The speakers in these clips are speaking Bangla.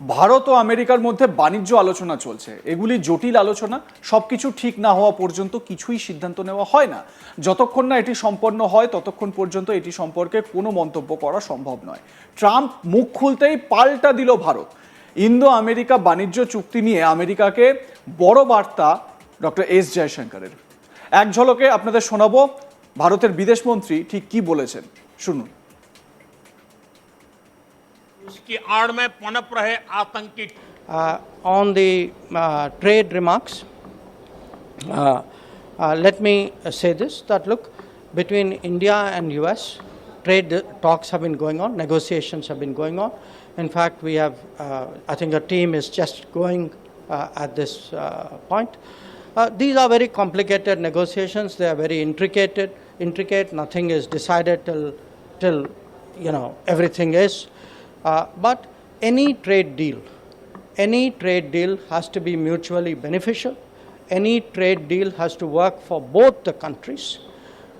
ভারত ও আমেরিকার মধ্যে বাণিজ্য আলোচনা চলছে। এগুলি জটিল আলোচনা, সবকিছু ঠিক না হওয়া পর্যন্ত কিছুই সিদ্ধান্ত নেওয়া হয় না। যতক্ষণ না এটি সম্পন্ন হয়, ততক্ষণ পর্যন্ত এটি সম্পর্কে কোনো মন্তব্য করা সম্ভব নয়। ট্রাম্প মুখ খুলতেই পাল্টা দিল ভারত। ইন্দো আমেরিকা বাণিজ্য চুক্তি নিয়ে আমেরিকাকে বড় বার্তা ডক্টর এস জয়শঙ্করের। এক ঝলকে আপনাদের শোনাবো ভারতের বিদেশমন্ত্রী ঠিক কি বলেছেন। শুনুন। उसकी आड़ में पनप रहे आतंकी Uh, on the uh, trade remarks, uh, uh, let me uh, say this that look, between India and US, trade talks have been going on, negotiations have been going on. In fact, we have, uh, I think, a team is just going uh, at this uh, point. Uh, these are very complicated negotiations. They are very intricate. Intricate. Nothing is decided till, till you know everything is. Uh, but any trade deal, any trade deal has to be mutually beneficial. Any trade deal has to work for both the countries.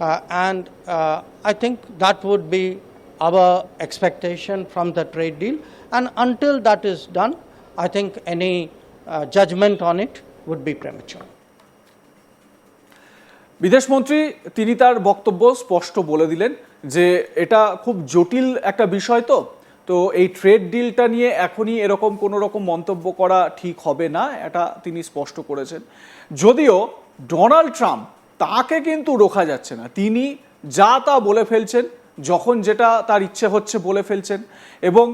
Uh, and uh, I think that would be our expectation from the trade deal. And until that is done, I think any uh, judgment on it would be premature. বিদেশমন্ত্রী তিনি তার বক্তব্য স্পষ্ট বলে দিলেন যে এটা খুব জটিল একটা বিষয় তো তো এই ট্রেড ডিলটা নিয়ে এখনই এরকম কোনো রকম মন্তব্য করা ঠিক হবে না, এটা তিনি স্পষ্ট করেছেন। যদিও ডোনাল্ড ট্রাম্প তাকে কিন্তু রোখা যাচ্ছে না। তিনি যা তা বলে ফেলছেন, যখন যেটা তার ইচ্ছে হচ্ছে বলে ফেলছেন এবং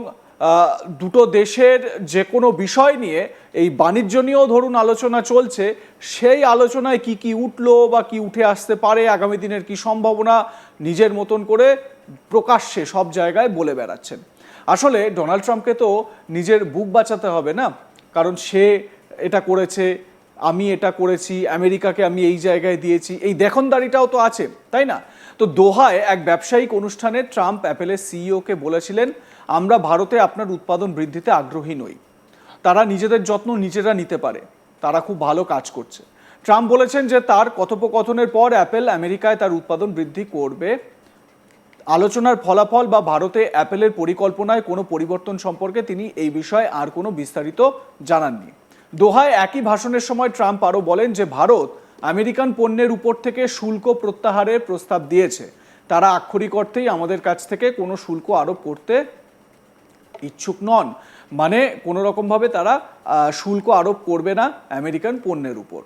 দুটো দেশের যে কোনো বিষয় নিয়ে এই বাণিজ্য নিয়েও ধরুন আলোচনা চলছে, সেই আলোচনায় কি কি উঠল বা কি উঠে আসতে পারে, আগামী দিনের কি সম্ভাবনা, নিজের মতন করে প্রকাশ্যে সব জায়গায় বলে বেড়াচ্ছেন। আসলে ডোনাল্ড ট্রাম্পকে তো নিজের বুক বাঁচাতে হবে না, কারণ সে এটা করেছে, আমি এটা করেছি, আমেরিকাকে আমি এই জায়গায় দিয়েছি, এই দেখনদারিটাও তো আছে, তাই না? তো দোহায় এক ব্যবসায়িক অনুষ্ঠানে ট্রাম্প অ্যাপেলের সিইওকে বলেছিলেন, আমরা ভারতে আপনার উৎপাদন বৃদ্ধিতে আগ্রহী নই। তারা নিজেদের যত্ন নিজেরা নিতে পারে। তারা খুব ভালো কাজ করছে। ট্রাম্প বলেছেন যে তার কথোপকথনের পর অ্যাপেল আমেরিকায় তার উৎপাদন বৃদ্ধি করবে। আলোচনার ফলাফল বা ভারতে অ্যাপেলের পরিকল্পনায় কোনো পরিবর্তন সম্পর্কে তিনি এই বিষয়ে আর কোনো বিস্তারিত জানাননি। দোহায় একই ভাষণের সময় ট্রাম্প আরও বলেন যে, ভারত আমেরিকান পণ্যের উপর থেকে শুল্ক প্রত্যাহারের প্রস্তাব দিয়েছে। তারা আক্ষরিক অর্থেই আমাদের কাছ থেকে কোনো শুল্ক আরোপ করতে ইচ্ছুক নন। মানে কোনো রকমভাবে তারা শুল্ক আরোপ করবে না আমেরিকান পণ্যের উপর।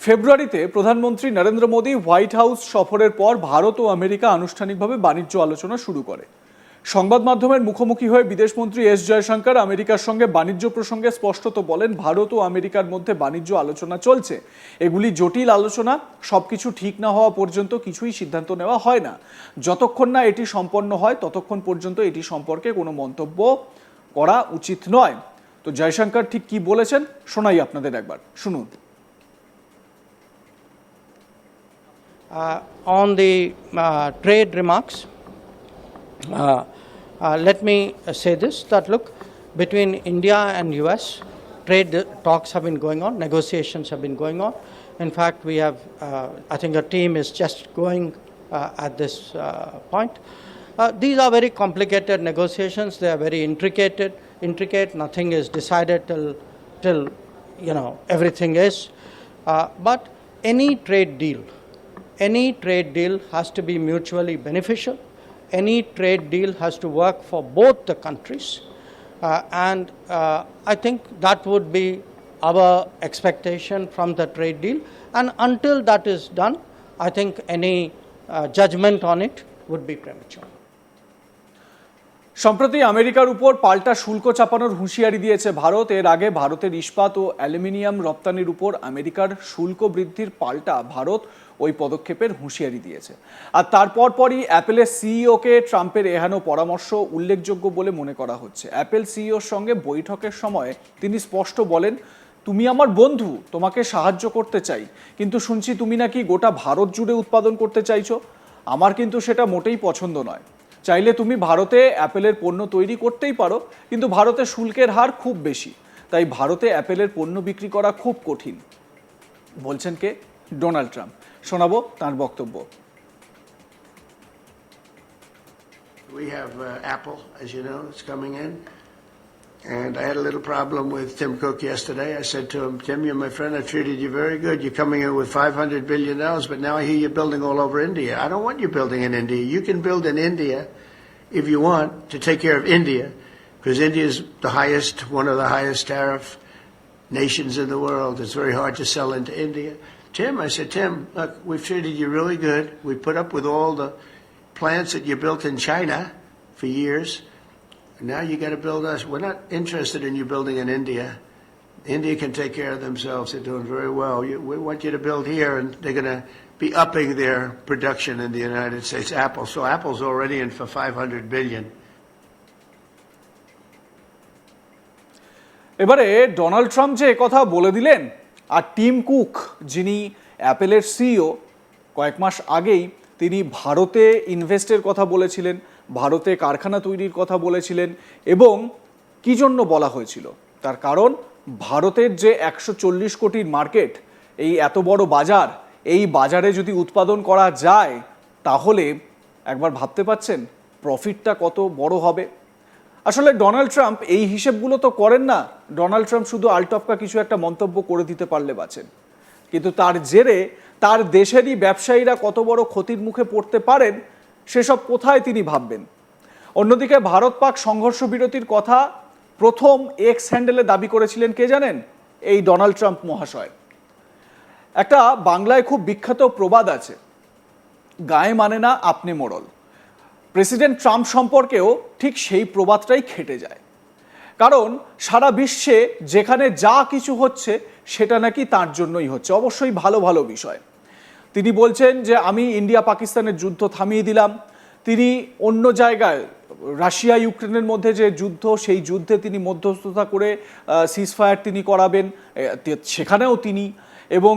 ফেব্রুয়ারিতে প্রধানমন্ত্রী নরেন্দ্র মোদী হোয়াইট হাউস সফরের পর ভারত ও আমেরিকা আনুষ্ঠানিকভাবে বাণিজ্য আলোচনা শুরু করে। সংবাদ মাধ্যমের মুখোমুখি হয়ে বিদেশমন্ত্রী এস জয়শঙ্কর আমেরিকার সঙ্গে বাণিজ্য প্রসঙ্গে স্পষ্টত বলেন, ভারত ও আমেরিকার মধ্যে বাণিজ্য আলোচনা চলছে। এগুলি জটিল আলোচনা, সবকিছু ঠিক না হওয়া পর্যন্ত কিছুই সিদ্ধান্ত নেওয়া হয় না। যতক্ষণ না এটি সম্পন্ন হয়, ততক্ষণ পর্যন্ত এটি সম্পর্কে কোনো মন্তব্য করা উচিত নয়। তো জয়শঙ্কর ঠিক কি বলেছেন, শোনাই আপনাদের একবার। শুনুন। On the uh, trade remarks, uh, uh, let me uh, say this that look, between India and US, trade talks have been going on, negotiations have been going on. In fact, we have, uh, I think, a team is just going uh, at this uh, point. Uh, these are very complicated negotiations. They are very intricate. Intricate. Nothing is decided till, till you know everything is. Uh, but any trade deal, any trade deal has to be mutually beneficial. Any trade deal has to work for both the countries. Uh, and uh, I think that would be our expectation from the trade deal. And until that is done, I think any uh, judgment on it would be premature. সম্প্রতি আমেরিকার উপর পাল্টা শুল্ক চাপানোর হুঁশিয়ারি দিয়েছে ভারত এর আগে ভারতের ইস্পাত ও অ্যালুমিনিয়াম রপ্তানির উপর আমেরিকার শুল্ক বৃদ্ধির পাল্টা ভারত ওই পদক্ষেপের হুঁশিয়ারি দিয়েছে। আর তারপর পরই অ্যাপেলের সিইওকে ট্রাম্পের এহানো পরামর্শ উল্লেখযোগ্য বলে মনে করা হচ্ছে। অ্যাপেল সিইওর সঙ্গে বৈঠকের সময় তিনি স্পষ্ট বলেন, তুমি আমার বন্ধু, তোমাকে সাহায্য করতে চাই, কিন্তু শুনছি তুমি নাকি গোটা ভারত জুড়ে উৎপাদন করতে চাইছো। আমার কিন্তু সেটা মোটেই পছন্দ নয়। চাইলে তুমি ভারতে অ্যাপেলের পণ্য তৈরি করতেই পারো, কিন্তু ভারতে শুল্কের হার খুব বেশি। তাই ভারতে অ্যাপেলের পণ্য বিক্রি করা খুব কঠিন। বলছেন কে? Donald Trump. শোনাবো তার বক্তব্য We have uh, Apple, as you know, it's coming in. And I had a little problem with Tim Cook yesterday. I said to him, Tim, you're my friend. I treated you very good. You're coming in with $500 billion, but now I hear you're building all over India. I don't want you building in India. You can build in India if you want to take care of India, because India is the highest, one of the highest tariff nations in the world. It's very hard to sell into India. Tim, I said, Tim, look, we've treated you really good. We put up with all the plants that you built in China for years. Now you got to build us. We're not interested in you building in India. India can take care of themselves. They're doing very well. You, we want you to build here, and they're going to be upping their production in the United States. Apple. So Apple's already in for 500 billion. এবারে ডোনাল্ড ট্রাম্প যে কথা বলে দিলেন আর টিম কুক, যিনি অ্যাপেলের সিইও, কয়েক মাস আগেই তিনি ভারতে ইনভেস্টের কথা বলেছিলেন, ভারতে কারখানা তৈরির কথা বলেছিলেন এবং কি জন্য বলা হয়েছিল? তার কারণ, ভারতের যে একশো চল্লিশ কোটির মার্কেট, এই এত বড় বাজার, এই বাজারে যদি উৎপাদন করা যায়, তাহলে একবার ভাবতে পাচ্ছেন প্রফিটটা কত বড় হবে? আসলে ডোনাল্ড ট্রাম্প এই হিসেবগুলো তো করেন না। ডোনাল্ড ট্রাম্প শুধু আলটপকা কিছু একটা মন্তব্য করে দিতে পারলে বাঁচেন। কিন্তু তার জেরে তার দেশেরই ব্যবসায়ীরা কত বড় ক্ষতির মুখে পড়তে পারেন, সেসব কোথায় তিনি ভাববেন? অন্যদিকে ভারত পাক সংঘর্ষ বিরতির কথা প্রথম এক্স হ্যান্ডেলে দাবি করেছিলেন কে জানেন? এই ডোনাল্ড ট্রাম্প মহাশয়। একটা বাংলায় খুব বিখ্যাত প্রবাদ আছে, গায়ে মানে না আপনি মোড়ল। প্রেসিডেন্ট ট্রাম্প সম্পর্কেও ঠিক সেই প্রবাদটাই খেটে যায়। কারণ সারা বিশ্বে যেখানে যা কিছু হচ্ছে, সেটা নাকি তার জন্যই হচ্ছে। অবশ্যই ভালো ভালো বিষয়। তিনি বলছেন যে, আমি ইন্ডিয়া পাকিস্তানের যুদ্ধ থামিয়ে দিলাম। তিনি অন্য জায়গায়, রাশিয়া, ইউক্রেনের মধ্যে যে যুদ্ধ, সেই যুদ্ধে তিনি মধ্যস্থতা করে সিজফায়ার তিনি করাবেন। সেখানেও তিনি এবং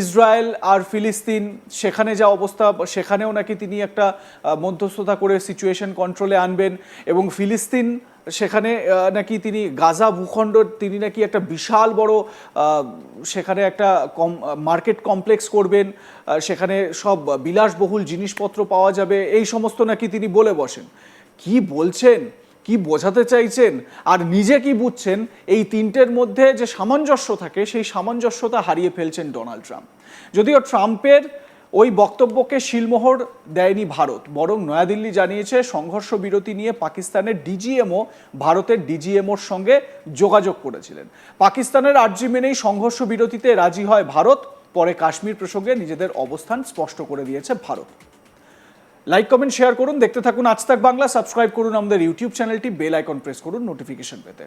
ইসরায়েল আর ফিলিস্তিন সেখানে যা অবস্থা, সেখানেও নাকি তিনি একটা মধ্যস্থতা করে সিচুয়েশন কন্ট্রোলে আনবেন এবং ফিলিস্তিন সেখানে নাকি তিনি গাজা ভূখণ্ড, তিনি নাকি একটা বিশাল বড় সেখানে একটা কম মার্কেট কমপ্লেক্স করবেন সেখানে সব বিলাসবহুল জিনিসপত্র পাওয়া যাবে, এই সমস্ত নাকি তিনি বলে বসেন। কি বলছেন? কি বোঝাতে চাইছেন আর নিজে কি বুঝছেন, এই তিনটের মধ্যে যে সামঞ্জস্য থাকে, সেই সামঞ্জস্যতা হারিয়ে ফেলছেন ডোনাল্ড ট্রাম্প। যদিও ট্রাম্পের ওই বক্তব্যকে শিলমোহর দেয়নি ভারত, বরং নয়াদিল্লি জানিয়েছে সংঘর্ষ বিরতি নিয়ে পাকিস্তানের ডিজিএমও ভারতের ডিজিএমওর সঙ্গে যোগাযোগ করেছিলেন। পাকিস্তানের আর্জি মেনেই সংঘর্ষ বিরতিতে রাজি হয় ভারত, পরে কাশ্মীর প্রসঙ্গে নিজেদের অবস্থান স্পষ্ট করে দিয়েছে ভারত। লাইক কমেন্ট শেয়ার করুন। দেখতে থাকুন আজ তাক বাংলা। সাবস্ক্রাইব করুন আমাদের ইউটিউব চ্যানেলটি বেল আইকন প্রেস করুন। নোটিফিকেশন পেতে।